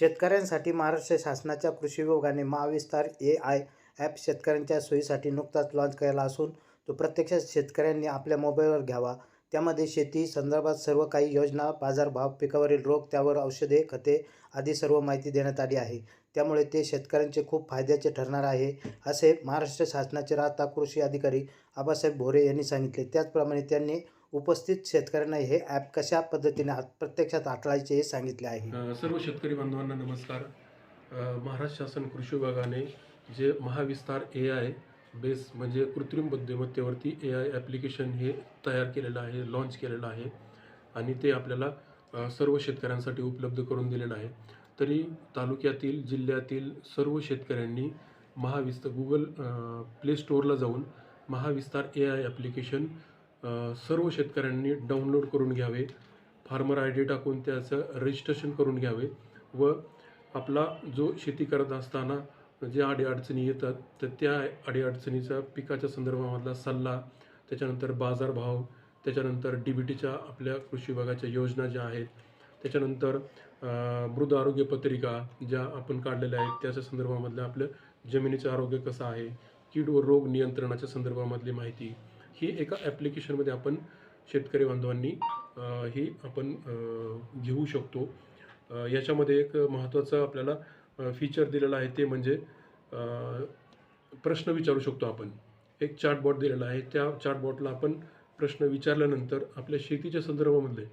शेतकऱ्यांसाठी महाराष्ट्र शासनाच्या कृषी विभागाने महाविस्तार ए आय ॲप शेतकऱ्यांच्या सोयीसाठी नुकताच लॉन्च केला असून तो प्रत्यक्षात शेतकऱ्यांनी आपल्या मोबाईलवर घ्यावा. त्यामध्ये शेती संदर्भात सर्व काही योजना बाजारभाव पिकावरील रोग त्यावर औषधे खते आदी सर्व माहिती देण्यात आली आहे. त्यामुळे ते शेतकऱ्यांचे खूप फायद्याचे ठरणार आहे असे महाराष्ट्र शासनाचे राहता कृषी अधिकारी आबासाहेब भोरे यांनी सांगितले. त्याचप्रमाणे त्यांनी उपस्थित शेतकऱ्यांना हे ॲप कशा पद्धतीने हात प्रत्यक्षात हाताळायचे हे सांगितले आहे. अ, सर्व शेतकरी बांधवांना नमस्कार. अ, महाराष्ट्र शासन कृषी विभागाने जे महाविस्तार ए आय बेस म्हणजे कृत्रिम बुद्धिमत्तेवरती ए आय ॲप्लिकेशन हे तयार केलेलं आहे लॉन्च केलेलं आहे आणि ते आपल्याला अ, सर्व शेतकऱ्यांसाठी उपलब्ध करून दिलेलं आहे. तरी तालुक्यातील जिल्ह्यातील सर्व शेतकऱ्यांनी महाविस्तार गुगल प्ले स्टोअरला जाऊन महाविस्तार ए आय ॲप्लिकेशन सर्व शेतकऱ्यांनी डाउनलोड करून घ्यावे. फार्मर आय डी टाकून त्याचं रजिस्ट्रेशन करून घ्यावे व आपला जो शेती करत असताना जे अडीअडचणी येतात तर त्या अडीअडचणीचा पिकाच्या संदर्भामधला सल्ला त्याच्यानंतर बाजारभाव त्याच्यानंतर डी बी टीच्या आपल्या कृषी विभागाच्या योजना ज्या आहेत त्याच्यानंतर मृद आरोग्य पत्रिका ज्या आपण काढलेल्या आहेत त्याच्या संदर्भामधलं आपलं जमिनीचं आरोग्य कसं आहे कीड व रोग नियंत्रणाच्या संदर्भामधली माहिती ही एका ॲप्लिकेशनमध्ये आपण शेतकरी बांधवांनी ही आपण घेऊ शकतो. याच्यामध्ये एक महत्त्वाचं आपल्याला फीचर दिलेलं आहे ते म्हणजे प्रश्न विचारू शकतो आपण. एक चार्टबॉट दिलेला आहे. त्या चार्टबॉटला आपण प्रश्न विचारल्यानंतर आपल्या शेतीच्या संदर्भामधले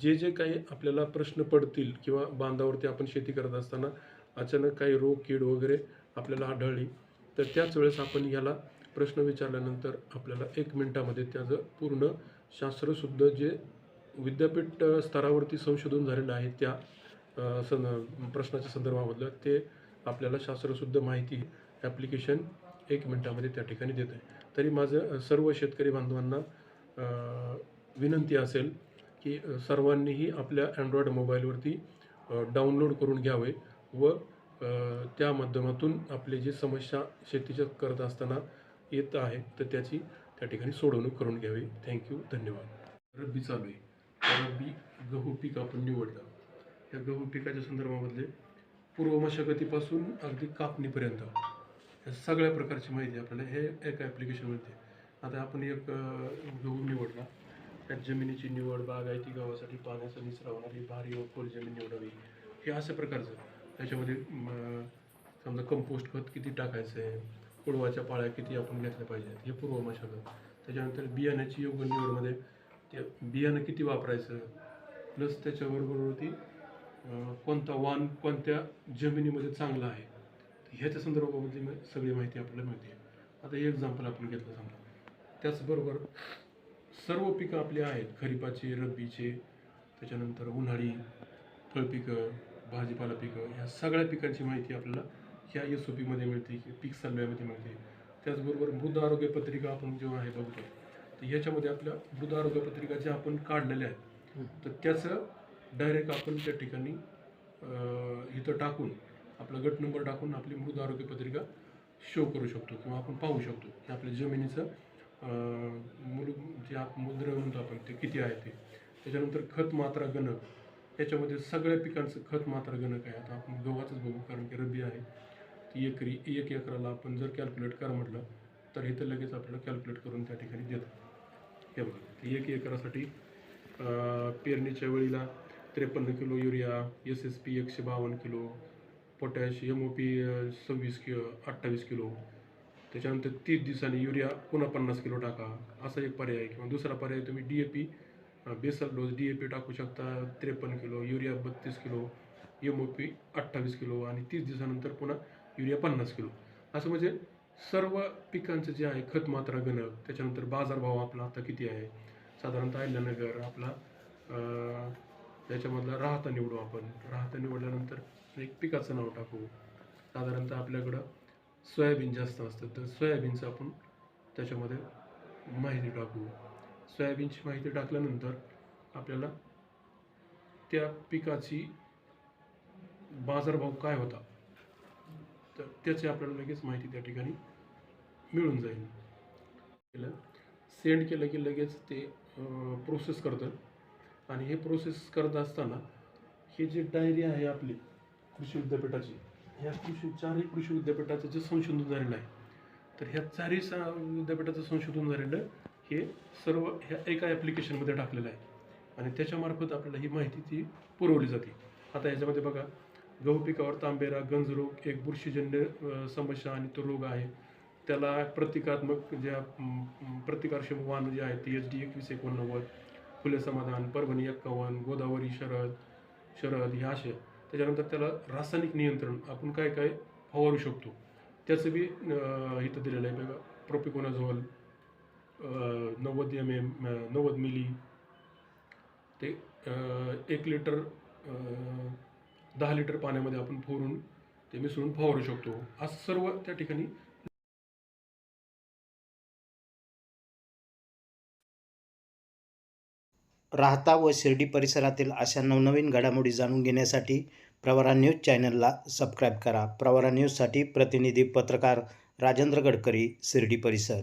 जे जे काही आपल्याला प्रश्न पडतील किंवा बांधावरती आपण शेती करत असताना अचानक काही रोग कीड वगैरे आपल्याला आढळली तर त्याच वेळेस आपण याला प्रश्न विचारल्यानंतर आपल्याला एक मिनटामध्ये त्याचं पूर्ण शास्त्रशुद्ध जे विद्यापीठ स्तरावरती संशोधन झालेलं आहे त्या अ, सन प्रश्नाच्या संदर्भामधलं ते आपल्याला शास्त्रशुद्ध माहिती ॲप्लिकेशन एक मिनटामध्ये त्या ठिकाणी देत आहे तरी माझं सर्व शेतकरी बांधवांना विनंती असेल की सर्वांनीही आपल्या अँड्रॉईड मोबाईलवरती डाउनलोड करून घ्यावे व त्या माध्यमातून आपली जी समस्या शेतीच्या करत असताना येत आहे तर त्याची त्या ठिकाणी सोडवणूक करून घ्यावी. थँक्यू धन्यवाद. रब्बी चालू आहे. रब्बी गहू पीक आपण निवडलं या गहू पिकाच्या संदर्भामधले पूर्व मशागतीपासून अगदी कापणीपर्यंत. या सगळ्या प्रकारची माहिती आपल्याला हे एका ॲप्लिकेशन मिळते आता आपण एक गहू निवडला. त्यात जमिनीची निवड बागायती गव्हासाठी पाण्याचा निचरा होणारी भारी व खोल जमीन निवडावी. हे अशा प्रकारचं. त्याच्यामध्ये समजा कंपोस्ट खत किती टाकायचं आहे? कुडवाच्या पाळ्या किती आपण घेतल्या पाहिजेत हे पूर्व मशागत त्याच्यानंतर बियाण्याची योग्य निवडमध्ये ते बियाणं किती वापरायचं प्लस त्याच्याबरोबरती ती कोणता वाण कोणत्या जमिनीमध्ये चांगला आहे ह्याच्या संदर्भामधली सगळी माहिती आपल्याला मिळते. आता एक्झाम्पल आपण घेतलं समजा. त्याचबरोबर सर्व पिकं आपली आहेत खरीपाचे रब्बीचे त्याच्यानंतर उन्हाळी फळपिकं भाजीपाला पिकं ह्या सगळ्या पिकांची माहिती आपल्याला ह्या एस ओ पीमध्ये मिळते की पीक सल्व्यामध्ये मिळते. त्याचबरोबर मृद आरोग्य पत्रिका आपण जेव्हा आहे बघतो तर ह्याच्यामध्ये आपल्या मृद आरोग्य पत्रिका ज्या आपण काढलेल्या आहेत तर त्याचं डायरेक्ट आपण त्या ठिकाणी इथं टाकून आपला गट नंबर टाकून आपली मृद आरोग्य पत्रिका शो करू शकतो किंवा आपण पाहू शकतो. की आपल्या जमिनीचं मूल जे आप मुद्र म्हणतो आपण ते किती आहे ते. त्याच्यानंतर खत मात्रा गणक याच्यामध्ये सगळ्या पिकांचं खत मात्रा गणक आहे. आता आपण गव्हाचंच बघू कारण की रब्बी आहे. ती एकरी एक एकराला आपण जर कॅल्क्युलेट कर म्हटलं तर इथं लगेच आपल्याला कॅल्क्युलेट करून त्या ठिकाणी देतात. हे बघा एक एकरासाठी पेरणीच्या वेळीला त्रेपन्न kilo urea S S P एकशे बावन्न kilo potash M O P सव्वीस किलो अठ्ठावीस किलो. त्याच्यानंतर तीस दिवसांनी युरिया पुन्हा पन्नास किलो टाका. असा एक पर्याय आहे किंवा दुसरा पर्याय तुम्ही D A P basal dose D A P टाकू शकता. त्रेपन्न किलो युरिया बत्तीस किलो एम ओ पी अठ्ठावीस किलो आणि तीस दिवसानंतर पुन्हा युरिया पन्नास किलो. असं म्हणजे सर्व पिकांचं जे आहे खत मात्रा गणक त्याच्यानंतर बाजारभाव आपला आता किती आहे? साधारणतः अहिल्यानगर आपला त्याच्यामधला राहता निवडू आपण. राहता निवडल्यानंतर एक पिकाचं नाव टाकू. साधारणतः आपल्याकडं सोयाबीन जास्त असतं. तर सोयाबीनचं आपण त्याच्यामध्ये माहिती टाकू. सोयाबीनची माहिती टाकल्यानंतर आपल्याला त्या पिकाची बाजारभाव काय होता? तर त्याची आपल्याला लगेच माहिती त्या ठिकाणी मिळून जाईल. केलं. सेंड केलं की लगेच ते प्रोसेस करतं आणि हे प्रोसेस करत असताना हे जे डायरी आहे आपली कृषी विद्यापीठाची ह्या कृषी चारही कृषी विद्यापीठाचं जे संशोधन झालेलं आहे तर ह्या चारही सा विद्यापीठाचं संशोधन झालेलं हे सर्व ह्या एका ॲप्लिकेशनमध्ये टाकलेलं आहे. आणि त्याच्यामार्फत आपल्याला ही माहिती ती पुरवली जाते. आता याच्यामध्ये बघा गहू पिकावर तांबेरा गंजरोग एक बुरशीजन्य समस्या आणि तो रोग आहे. त्याला प्रतिकात्मक ज्या प्रतिकारक्षम वाहन जे आहेत ती एच डी एकवीस एकोणनव्वद फुले समाधान परभणी एक्कावन्न गोदावरी शरद शरद ह्या असे. त्याच्यानंतर त्याला रासायनिक नियंत्रण आपण काय काय फवारू शकतो. त्याचं बी इथं दिलेलं आहे बघा. प्रोपिकोनाझोल नव्वद एम एम नव्वद मिली ते एक लिटर दहा लिटर पाण्यामध्ये आपण फोरून ते मिसळून फवारू शकतो. असं सर्व त्या ठिकाणी राहता व शिर्डी परिसरातील अशा नवनवीन घडामोडी जाणून घेण्यासाठी प्रवरा न्यूज चॅनलला सबस्क्राईब करा. प्रवरा न्यूजसाठी प्रतिनिधी पत्रकार राजेंद्र गडकरी शिर्डी परिसर.